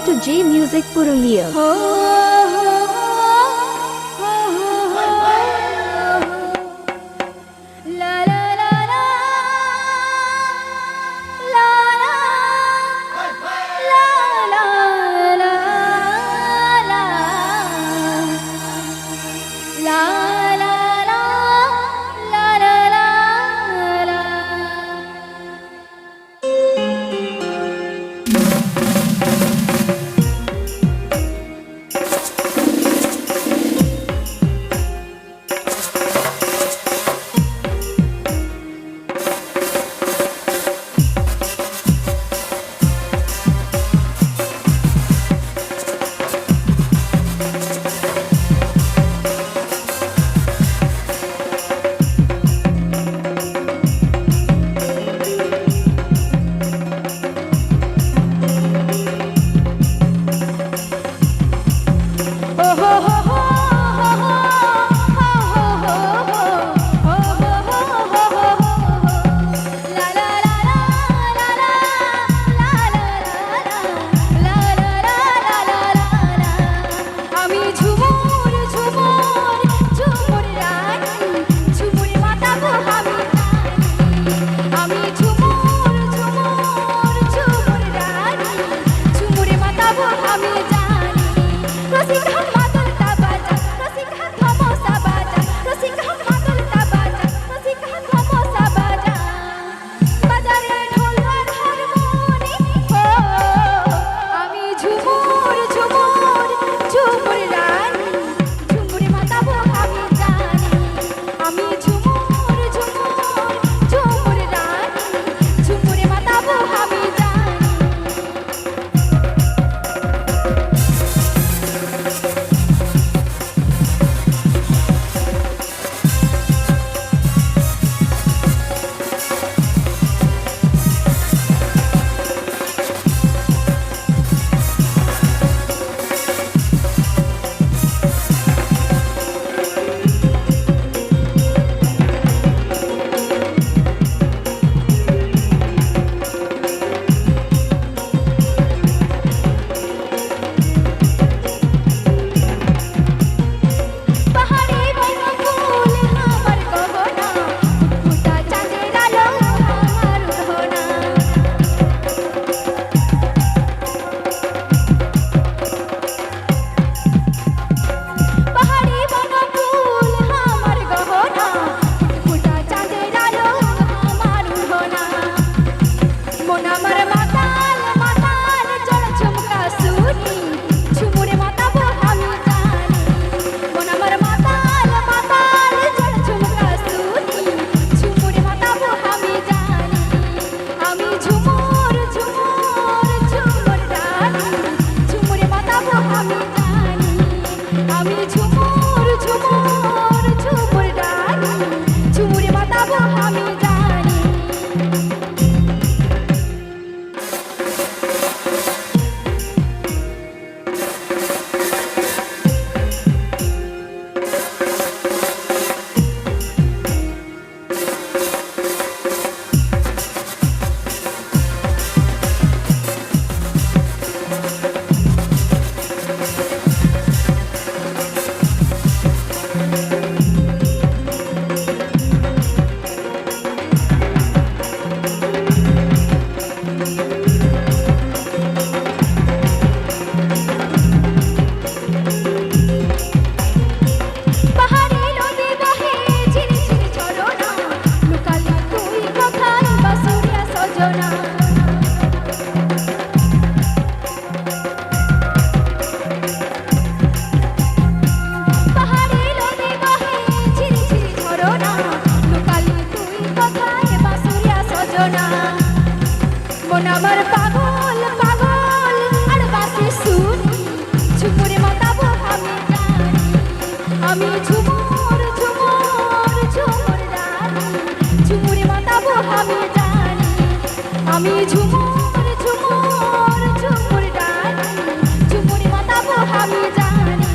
Welcome to J Music Purulia. La Oh. জীবন আমার পাগল পাগল। আর বাসে সুর, ঝুমুরে মাতাবো আমি আমি ঝুমুর ঝুমুর ঝুমুর ঝুমুরে মাতাবো আমি জানি। আমি ঝুমুর ঝুমুর ঝুমুর ডান ঝুমুরে মাতাবো আমি জানি।